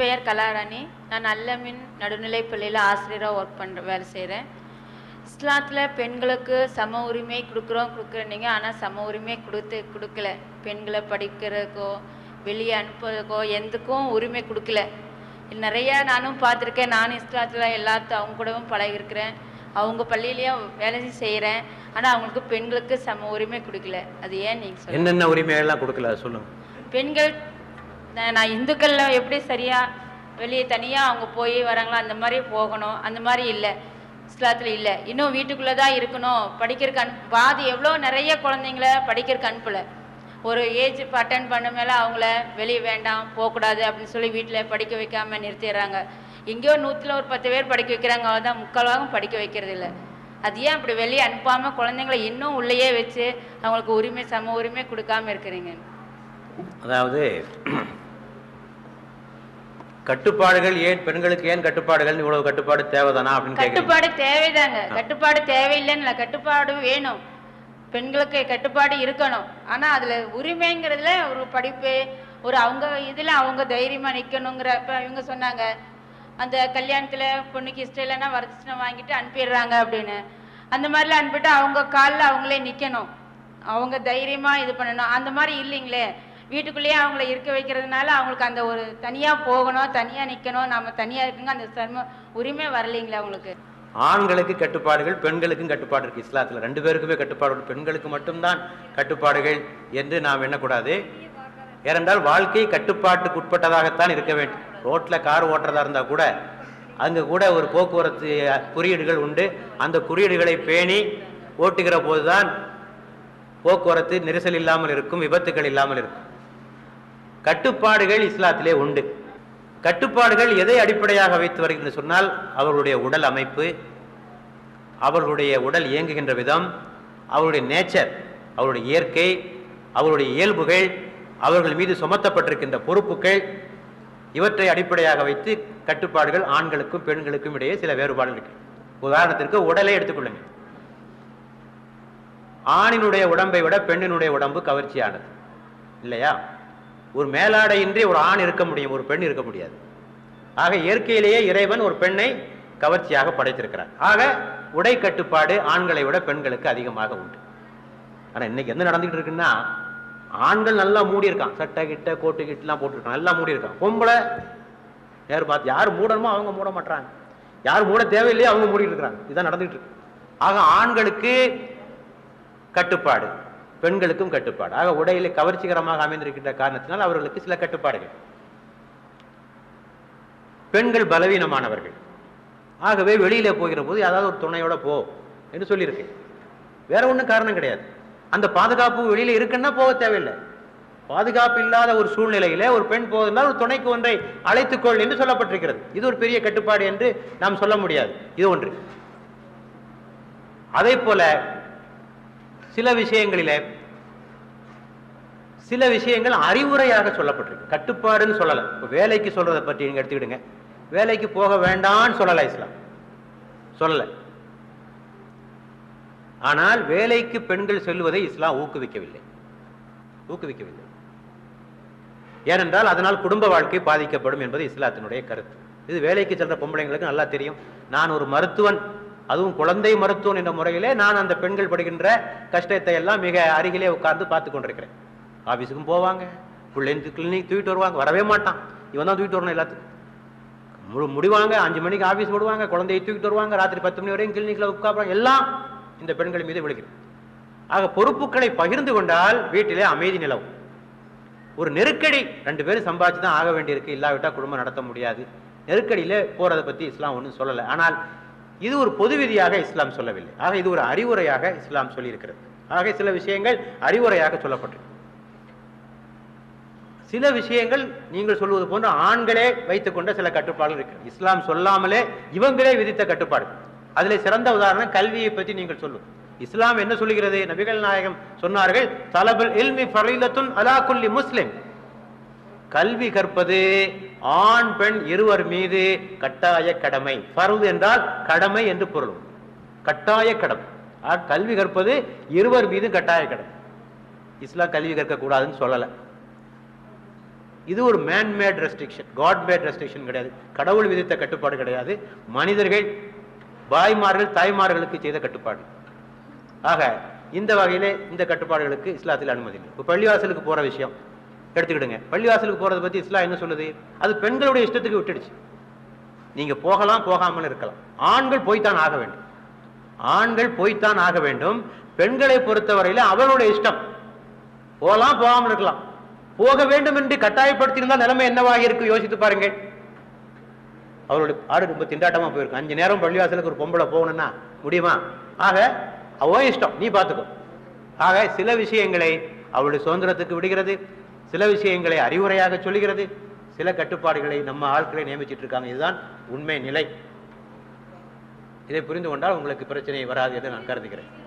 பெயர் கலாராணி. நான் நல்லமின் நடுநிலைப் பள்ளியில் ஆசிரியராக ஒர்க் பண்ணுற வேலை செய்கிறேன் இஸ்லாத்தில் பெண்களுக்கு சம உரிமை கொடுக்குறோம் கொடுக்குறீங்க ஆனால் சம உரிமை கொடுத்து கொடுக்கல. பெண்களை படிக்கிறதுக்கோ வெளியே அனுப்புறதுக்கோ எதுக்கும் உரிமை கொடுக்கல. நிறையா நானும் பார்த்துருக்கேன். நானும் இஸ்லாத்தில் எல்லாத்தையும் அவங்க கூடவும் பழகிருக்கிறேன் அவங்க பள்ளியிலையும் வேலை செய்கிறேன் ஆனால் அவங்களுக்கு பெண்களுக்கு சம உரிமை கொடுக்கல. அது ஏன் நீங்கள் சொல்லுங்கள் என்னென்ன உரிமைகள்லாம் கொடுக்கல? அது சொல்லுங்க. பெண்கள் நான் நான் இந்துக்கள்ல எப்படி சரியா வெளியே தனியாக அவங்க போய் வராங்களோ அந்த மாதிரி போகணும். அந்த மாதிரி இல்லை. இஸ்லாத்தில் இல்லை. இன்னும் வீட்டுக்குள்ளே தான் இருக்கணும். படிக்கிறக்கு அனு பாதி எவ்வளோ நிறைய குழந்தைங்கள படிக்கிறக்கு அனுப்பலை. ஒரு ஏஜ் அட்டன் பண்ண மேலே அவங்கள வெளியே வேண்டாம் போகக்கூடாது அப்படின்னு சொல்லி வீட்டில் படிக்க வைக்காம நிறுத்திடுறாங்க. எங்கேயோ நூற்றில் ஒரு பத்து பேர் படிக்க வைக்கிறாங்க. அவ்வளோதான் முக்கால்வாகவும் படிக்க வைக்கிறது இல்லை. அது ஏன் அப்படி வெளியே அனுப்பாமல் குழந்தைங்கள இன்னும் உள்ளேயே வச்சு அவங்களுக்கு உரிமை சம உரிமை கொடுக்காம இருக்கிறீங்க? அதாவது கட்டுப்பாடுகள் ஏன் பெண்களுக்கு ஏன் கட்டுப்பாடுகள் இவ்வளவு கட்டுப்பாடு தேவைதானா அப்படின்னு கட்டுப்பாடு தேவைதாங்க. கட்டுப்பாடு தேவையில்லைன்னு கட்டுப்பாடு வேணும். பெண்களுக்கு கட்டுப்பாடு இருக்கணும். ஆனா அதுல உரிமைங்கிறதுல ஒரு படிப்பு ஒரு அவங்க இதுல அவங்க தைரியமா நிக்கணுங்கிற இப்ப இவங்க சொன்னாங்க அந்த கல்யாணத்துல பொண்ணுக்கு இஷ்டம் இல்லைன்னா வரதட்சணை வாங்கிட்டு அனுப்பிடுறாங்க அப்படின்னு. அந்த மாதிரிலாம் அனுப்பிட்டு அவங்க காலில் அவங்களே நிக்கணும். அவங்க தைரியமா இது பண்ணணும். அந்த மாதிரி இல்லைங்களே. வீட்டுக்குள்ளேயே அவங்கள இருக்க வைக்கிறதுனால அவங்களுக்கு அந்த ஒரு தனியாக போகணும் தனியாக நிற்கணும் நம்ம தனியாக இருக்குங்க அந்த சர்ம உரிமை வரலைங்களே அவங்களுக்கு. ஆண்களுக்கு கட்டுப்பாடுகள் பெண்களுக்கும் கட்டுப்பாடு இருக்கு. இஸ்லாத்தில் ரெண்டு பேருக்குமே கட்டுப்பாடு பெண்களுக்கு மட்டும்தான் கட்டுப்பாடுகள் என்று நாம் எண்ணக்கூடாது. ஏனென்றால் வாழ்க்கை கட்டுப்பாட்டுக்கு உட்பட்டதாகத்தான் இருக்க வேண்டும். ரோட்டில் கார் ஓட்டுறதா இருந்தால் கூட அங்கே கூட ஒரு போக்குவரத்து குறியீடுகள் உண்டு. அந்த குறியீடுகளை பேணி ஓட்டுகிற போதுதான் போக்குவரத்து நெரிசல் இல்லாமல் இருக்கும் விபத்துகள் இல்லாமல் இருக்கும். கட்டுப்பாடுகள் இஸ்லாத்திலே உண்டு. கட்டுப்பாடுகள் எதை அடிப்படையாக வைத்து வருகின்ற சொன்னால் அவர்களுடைய உடல் அமைப்பு அவர்களுடைய உடல் இயங்குகின்ற விதம் அவருடைய நேச்சர் அவருடைய இயற்கை அவருடைய இயல்புகள் அவர்கள் மீது சுமத்தப்பட்டிருக்கின்ற பொறுப்புகள் இவற்றை அடிப்படையாக வைத்து கட்டுப்பாடுகள் ஆண்களுக்கும் பெண்களுக்கும் இடையே சில வேறுபாடுகள் இருக்கு. உதாரணத்திற்கு உடலை எடுத்துக்கொள்ளுங்க ஆணினுடைய உடம்பை விட பெண்ணினுடைய உடம்பு கவர்ச்சியானது. இல்லையா? ஒரு மேலாடையின்றி ஒரு ஆண் இருக்க முடியும் ஒரு பெண் இருக்க முடியாது. ஆக இயற்கையிலேயே இறைவன் ஒரு பெண்ணை கவர்ச்சியாக படைத்திருக்கிறார். ஆக உடை கட்டுப்பாடு ஆண்களை விட பெண்களுக்கு அதிகமாக உண்டு. ஆனால் இன்னைக்கு என்ன நடந்துகிட்டு இருக்குன்னா ஆண்கள் நல்லா மூடி இருக்கான் சட்டை கிட்ட கோட்டு கிட்டலாம் போட்டுருக்கான். நல்லா மூடி இருக்கான் பொம்பளை யார் பார்த்து யார் மூடணுமோ அவங்க மூட மாட்டாங்க யார் மூட தேவையில்லையோ அவங்க மூடிட்டு இருக்கிறாங்க. இதுதான் நடந்துகிட்டு இருக்கு. ஆக ஆண்களுக்கு கட்டுப்பாடு. பெண்களுக்கும் கட்டுப்பாடு. ஆக உடையில கவர்ச்சிகரமாக அமைந்திருக்கின்ற காரணத்தினால் அவர்களுக்கு சில கட்டுப்பாடுகள். பெண்கள் பலவீனமானவர்கள். ஆகவே வெளியில போகிற போது ஏதாவது ஒரு துணையோட போ என்று சொல்லியிருக்கேன் வேற ஒன்றும் காரணம் கிடையாது. அந்த பாதுகாப்பு வெளியில இருக்குன்னா போக தேவையில்லை. பாதுகாப்பு இல்லாத ஒரு சூழ்நிலையில ஒரு பெண் போவதால் ஒரு துணைக்கு ஒன்றை அழைத்துக்கொள் என்று சொல்லப்பட்டிருக்கிறது. இது ஒரு பெரிய கட்டுப்பாடு என்று நாம் சொல்ல முடியாது. இது ஒன்று. அதே போல சில விஷயங்களிலே சில விஷயங்கள் அறிவுரையாக சொல்லப்பட்டிருக்கு. கட்டுப்பாடுன்னு சொல்லலை. இப்போ வேலைக்கு சொல்றதை பற்றி நீங்க எடுத்துக்கிடுங்க. வேலைக்கு போக வேண்டாம்னு சொல்லலை இஸ்லாம். சொல்லலை. ஆனால் வேலைக்கு பெண்கள் செல்வதை இஸ்லாம் ஊக்குவிக்கவில்லை. ஊக்குவிக்கவில்லை. ஏனென்றால் அதனால் குடும்ப வாழ்க்கை பாதிக்கப்படும் என்பது இஸ்லாத்தினுடைய கருத்து. இது வேலைக்கு செல்ற பொம்பளைங்களுக்கு நல்லா தெரியும். நான் ஒரு மருத்துவன். அதுவும் குழந்தை மருத்துவம் என்ற முறையிலே நான் அந்த பெண்கள் படுகின்ற கஷ்டத்தை எல்லாம் மிக அருகிலே உட்கார்ந்து பார்த்து கொண்டிருக்கிறேன். ஆபீஸுக்கும் போவாங்க பிள்ளைங்க கிளினிக் தூக்கிட்டு வருவாங்க வரவே மாட்டான். இவன் தான் தூக்கிட்டு வரணும் எல்லாத்துக்கும். முழு முடிவாங்க அஞ்சு மணிக்கு ஆபீஸ் விடுவாங்க குழந்தையை தூக்கிட்டு வருவாங்க ராத்திரி பத்து மணி வரையும் கிளினிக்ல உட்காருவாங்க எல்லாம் இந்த பெண்கள் மீது விழுகிறது. ஆக பொறுப்புகளை பகிர்ந்து கொண்டால் வீட்டிலே அமைதி நிலவும். ஒரு நெருக்கடி ரெண்டு பேரும் சம்பாதிச்சு தான் ஆக வேண்டியிருக்கு இல்லாவிட்டால் குடும்பம் நடத்த முடியாது. நெருக்கடியில் போறதை பற்றி இஸ்லாம் ஒன்றும் சொல்லலை. ஆனால் இது ஒரு பொது விதியாக இஸ்லாம் சொல்லவில்லை. ஆக இது ஒரு அறிவுரையாக இஸ்லாம் சொல்லியிருக்கிறது. ஆக சில விஷயங்கள் அறிவுரையாக சொல்லப்பட்டிருக்கு. சில விஷயங்கள் நீங்கள் சொல்வது போன்ற ஆண்களே வைத்துக்கொண்ட சில கட்டுப்பாடுகள் இருக்கு இஸ்லாம் சொல்லாமலே இவங்களே விதித்த கட்டுப்பாடு. அதிலே சிறந்த உதாரணம் கல்வியை பற்றி நீங்கள் சொல்லும் இஸ்லாம் என்ன சொல்லுகிறது? நபிகள் நாயகம் சொன்னார்கள் தலபுல் இல்மி ஃபரீலத்துன் அலா குல்லி முஸ்லிம். கல்வி கற்பது ஆண் பெண் இருவர் மீது கட்டாய கடமை. பருவது என்றால் கடமை என்று பொருள். கட்டாய கடமை. கல்வி கற்பது இருவர் மீது கட்டாய கடமை. இஸ்லாம் கல்வி கற்க கூடாதுன்னு சொல்லலை. இது ஒரு manmade restriction god made restriction கிடையாது. கடவுள் விதித்த கட்டுப்பாடு கிடையாது. மனிதர்கள் பாய்மார்கள் தாய்மார்களுக்கு செய்த கட்டுப்பாடு. ஆக இந்த வகையிலே இந்த கட்டுப்பாடுகளுக்கு இஸ்லாத்தில் அனுமதி இல்லை. இப்போ பள்ளிவாசலுக்கு போற விஷயம். எடுத்துக்கிடுங்க. பள்ளிவாசலுக்கு போறதை பத்தி இஸ்லாம் என்ன சொல்லுது? அது பெண்களுடைய இஷ்டத்துக்கு விட்டுடுச்சு. நீங்க போகலாம் போகாமல் இருக்கலாம். ஆண்கள் போய்த்தான் ஆக வேண்டும். ஆண்கள் போய்த்தான் ஆக வேண்டும். பெண்களை பொறுத்தவரையில அவளுடைய இஷ்டம். போகலாம் போகாமல் இருக்கலாம். போக வேண்டும் என்று கட்டாயப்படுத்தியிருந்தால் நிலைமை என்னவாக இருக்கு? யோசித்து பாருங்கள். அவருடைய ஆடு ரொம்ப திண்டாட்டமா போயிருக்கும் அஞ்சு நேரம் பள்ளிவாசலுக்கு ஒரு பொம்பளை போகணும்னா முடியுமா? ஆக அவன் இஷ்டம். நீ பார்த்துக்கோ. ஆக சில விஷயங்களை அவளுடைய சுதந்திரத்துக்கு விடுகிறது. சில விஷயங்களை அறிவுரையாக சொல்லுகிறது. சில கட்டுப்பாடுகளை நம்ம ஆட்களை நியமிச்சிட்டு இருக்காங்க. இதுதான் உண்மை நிலை. இதை புரிந்து கொண்டால் உங்களுக்கு பிரச்சனை வராது என்று நான் கருதுகிறேன்.